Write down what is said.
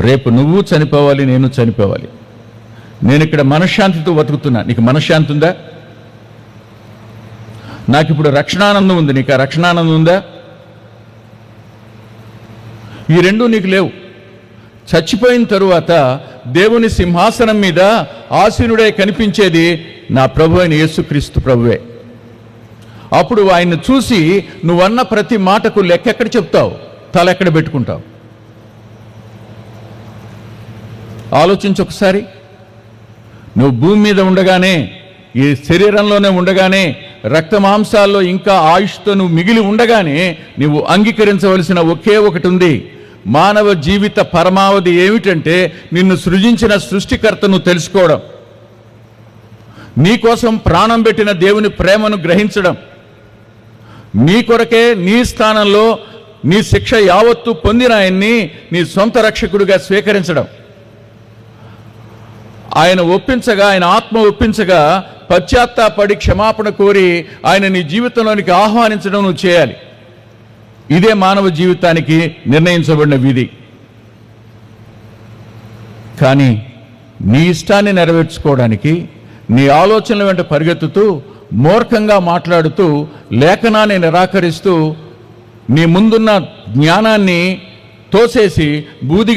రేపు నువ్వు చనిపోవాలి నేను చనిపోవాలి. నేను ఇక్కడ మనశ్శాంతితో బతుకుతున్నా. నీకు మనశ్శాంతి ఉందా? నాకు ఇప్పుడు రక్షణానందం ఉంది. నీకు ఆ రక్షణానందం ఉందా? ఈ రెండు నీకు లేవు. చచ్చిపోయిన తరువాత దేవుని సింహాసనం మీద ఆసీనుడే కనిపించేది నా ప్రభు అయిన యేసుక్రీస్తు ప్రభువే. అప్పుడు ఆయన్ని చూసి నువ్వన్న ప్రతి మాటకు లెక్కెక్కడ చెప్తావు? తల ఎక్కడ పెట్టుకుంటావు? ఆలోచించు ఒకసారి. నువ్వు భూమి మీద ఉండగానే ఈ శరీరంలోనే ఉండగానే రక్త మాంసాల్లో ఇంకా ఆయుష్తో నువ్వు మిగిలి ఉండగానే నువ్వు అంగీకరించవలసిన ఒకే ఒకటి ఉంది మానవ జీవిత పరమావధి ఏమిటంటే నిన్ను సృజించిన సృష్టికర్తను తెలుసుకోవడం. నీకోసం ప్రాణం పెట్టిన దేవుని ప్రేమను గ్రహించడం. నీ కొరకే నీ స్థానంలో నీ శిక్ష యావత్తు పొందిన ఆయన్ని నీ సొంత రక్షకుడిగా స్వీకరించడం. ఆయన ఒప్పించగా ఆయన ఆత్మ ఒప్పించగా పశ్చాత్తాపడి క్షమాపణ కోరి ఆయన నీ జీవితంలోనికి ఆహ్వానించడం నువ్వు చేయాలి. ఇదే మానవ జీవితానికి నిర్ణయించబడిన విధి. కానీ నీ ఇష్టాన్ని నెరవేర్చుకోవడానికి నీ ఆలోచనల వెంట పరిగెత్తుతూ మూర్ఖంగా మాట్లాడుతూ లేఖనాన్ని నిరాకరిస్తూ నీ ముందున్న జ్ఞానాన్ని తోసేసి బూది